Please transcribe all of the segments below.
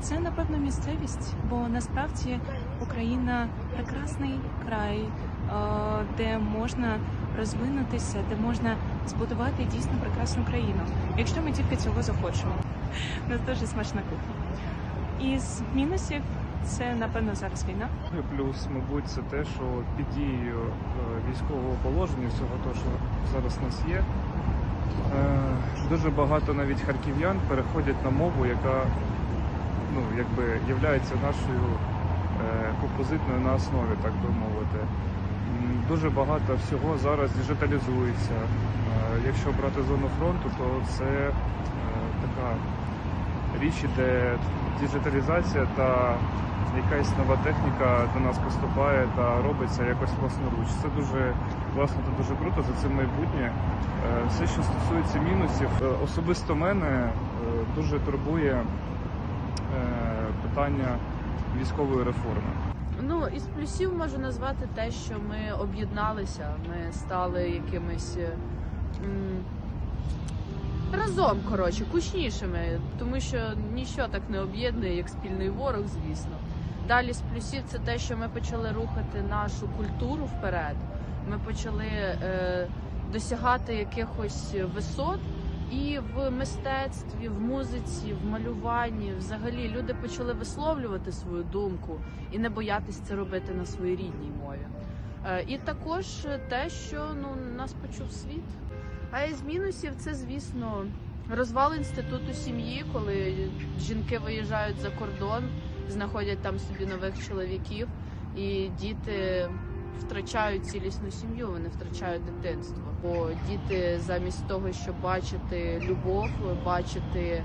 Це напевно місцевість, бо насправді Україна прекрасний край, е, де можна розвинутися, де можна збудувати дійсно прекрасну країну, якщо ми тільки цього захочемо. У нас дуже смачна кухня. Із мінусів це напевно зараз війна. Ну, Плюс, мабуть, це те, що під дією е, військового положення, всього того, що зараз у нас є, е, дуже багато навіть харків'ян переходять на мову, яка ну, якби являється нашою е, композитною на основі, так би мовити. Дуже багато всього зараз діджиталізується. Е, Якщо брати зону фронту, то це е, така річ, де діджиталізація та якась нова техніка до нас поступає та робиться якось власноруч. Це дуже класно та дуже круто. За цим майбутнє. Все, що стосується мінусів, особисто мене дуже турбує питання військової реформи. Ну, із плюсів можу назвати те, що ми об'єдналися, ми стали якимись е, м, разом, коротше, кучнішими, тому що нічого так не об'єднує, як спільний ворог, звісно. Далі з плюсів це те, що ми почали рухати нашу культуру вперед. Ми почали е, досягати якихось висот. І в мистецтві, в музиці, в малюванні взагалі люди почали висловлювати свою думку і не боятись це робити на своїй рідній мові. Е, І також те, що ну нас почув світ. А із мінусів це, звісно, розвал інституту сім'ї, коли жінки виїжджають за кордон, знаходять там собі нових чоловіків, і діти втрачають цілісну сім'ю, вони втрачають дитинство. Бо діти замість того, щоб бачити любов, бачити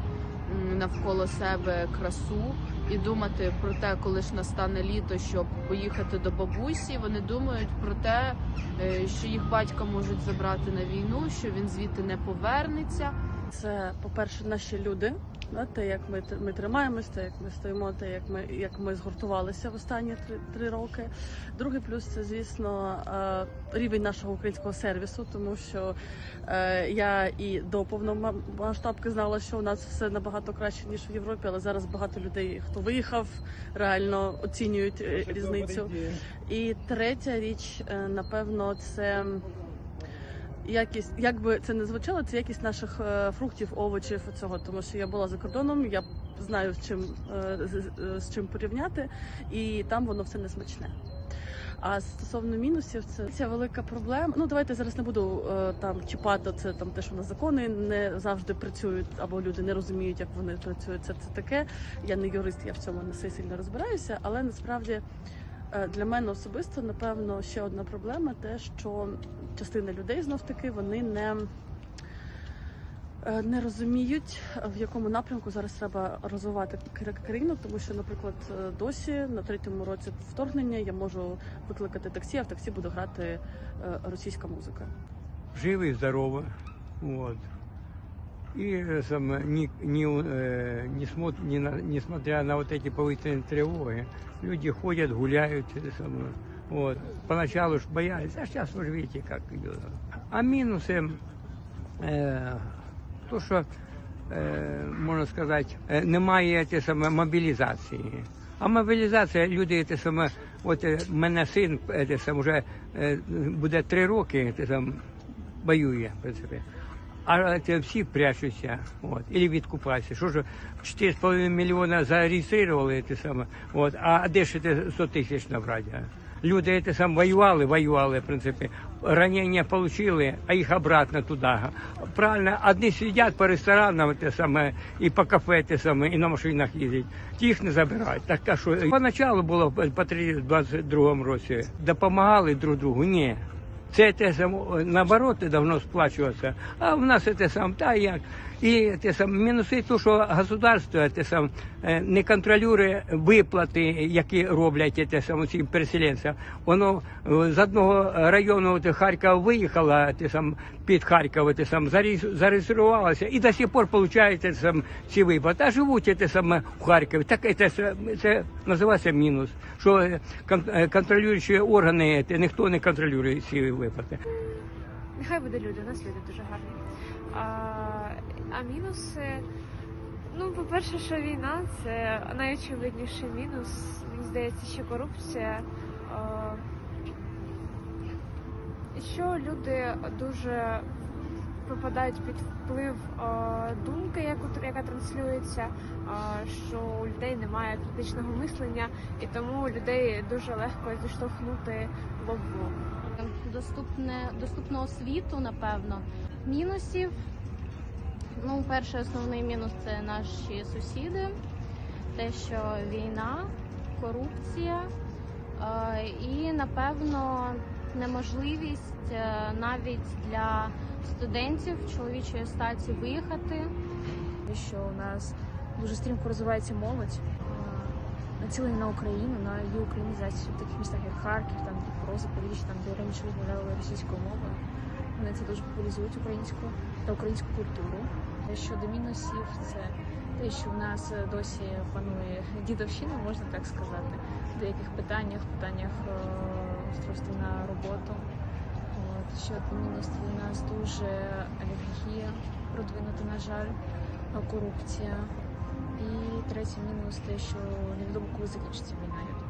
навколо себе красу і думати про те, коли ж настане літо, щоб поїхати до бабусі. Вони думають про те, е, що їх батька можуть забрати на війну, що він звідти не повернеться. Це, по-перше, наші люди, да, те, як ми, ми тримаємось, те, як ми стоїмо, те, як ми, як ми згуртувалися в останні три, три роки. Другий плюс це, звісно, е, рівень нашого українського сервісу, тому що е, я і до повномасштабки знала, що у нас все набагато краще, ніж в Європі, але зараз багато людей, хто виїхав, реально оцінюють е, різницю. І третя річ, напевно, це якість, як би це не звучало, це якість наших е, фруктів, овочів цього, тому що я була за кордоном, я знаю з чим е, з, з- чим порівняти, і там воно все не смачне. А стосовно мінусів, це ця велика проблема. Ну давайте зараз не буду е, там чіпати це там те, що у нас закони не завжди працюють, або люди не розуміють, як вони працюють. Це це таке. Я не юрист, я в цьому не все сильно розбираюся, але насправді. Е, Для мене особисто, напевно, ще одна проблема те, що частина людей знов таки вони не, е, не розуміють, в якому напрямку зараз треба розвивати кра- країну, тому що, наприклад, е, досі на третьому році вторгнення я можу викликати таксі, а в таксі буде грати російська музика. живы и здоровы. Вот. И э, сам, не, не, э, не смот- не на- несмотря на вот эти повыторные тревоги, люди ходят, гуляют. это самое. Вот. Поначалу ж боялись, а сейчас вы же видите, как идет. А минусы, э, то, що, е, можна сказати, е, немає те саме мобілізації. А мобілізація, люди, те саме, от е, мене син е, те саме, вже е, буде три роки, те саме, воює, в принципі. А всі прячуться, от, і відкупаються. Що ж, 4,5 мільйона зареєстрували, те саме, от, а де ж це 100 тисяч набрати? Люди це сам воювали, воювали, в принципі, ранення отримали, а їх обратно туди. Правильно, одні сидять по ресторанам, те саме, і по кафе, те саме, і на машинах їздять. Їх не забирають. Так а що поначалу було по 22 році, допомагали друг другу. Ні. Це те саме, наоборот, давно сплачуватися. А в нас це сам та як. І те саме мінуси, то, що государство те сам е, не контролює виплати, які роблять те саме ці переселенці. Воно е, з одного району от, Харкова виїхало, те сам під Харкова, те сам зареєструвалося і до сих пор получають те сам ці виплати. А живуть те саме в Харкові. Так це, це, називається мінус. Що е, контролюючі органи, те, ніхто не контролює ці виплати. Нехай буде люди, у нас люди дуже гарні. А, а мінуси. Ну, по-перше, що війна це найочевидніший мінус. Мені здається, що корупція. Е, І що люди дуже попадають під вплив е, думки, яку яка транслюється, е, що у людей немає критичного мислення, і тому людей дуже легко зіштовхнути в облом. Доступне, доступну освіту, напевно. Мінусів. Ну, перший основний мінус це наші сусіди, те, що війна, корупція е, і, напевно, неможливість е, навіть для студентів чоловічої статі виїхати. що у нас дуже стрімко розвивається молодь, а, націлена на Україну, на її українізацію в таких містах, як Харків, там Дніпро, Запоріжжя, там де раніше розмовляли російською мовою. Вони це дуже популяризують українську та українську культуру. Те, Щодо мінусів, це те, що в нас досі панує дідовщина, можна так сказати, в деяких питаннях, питаннях е, устройства на роботу. От, ще один мінус це у нас дуже алергія продвинута, на жаль, корупція. І третій мінус те, що невідомо, коли закінчиться війна.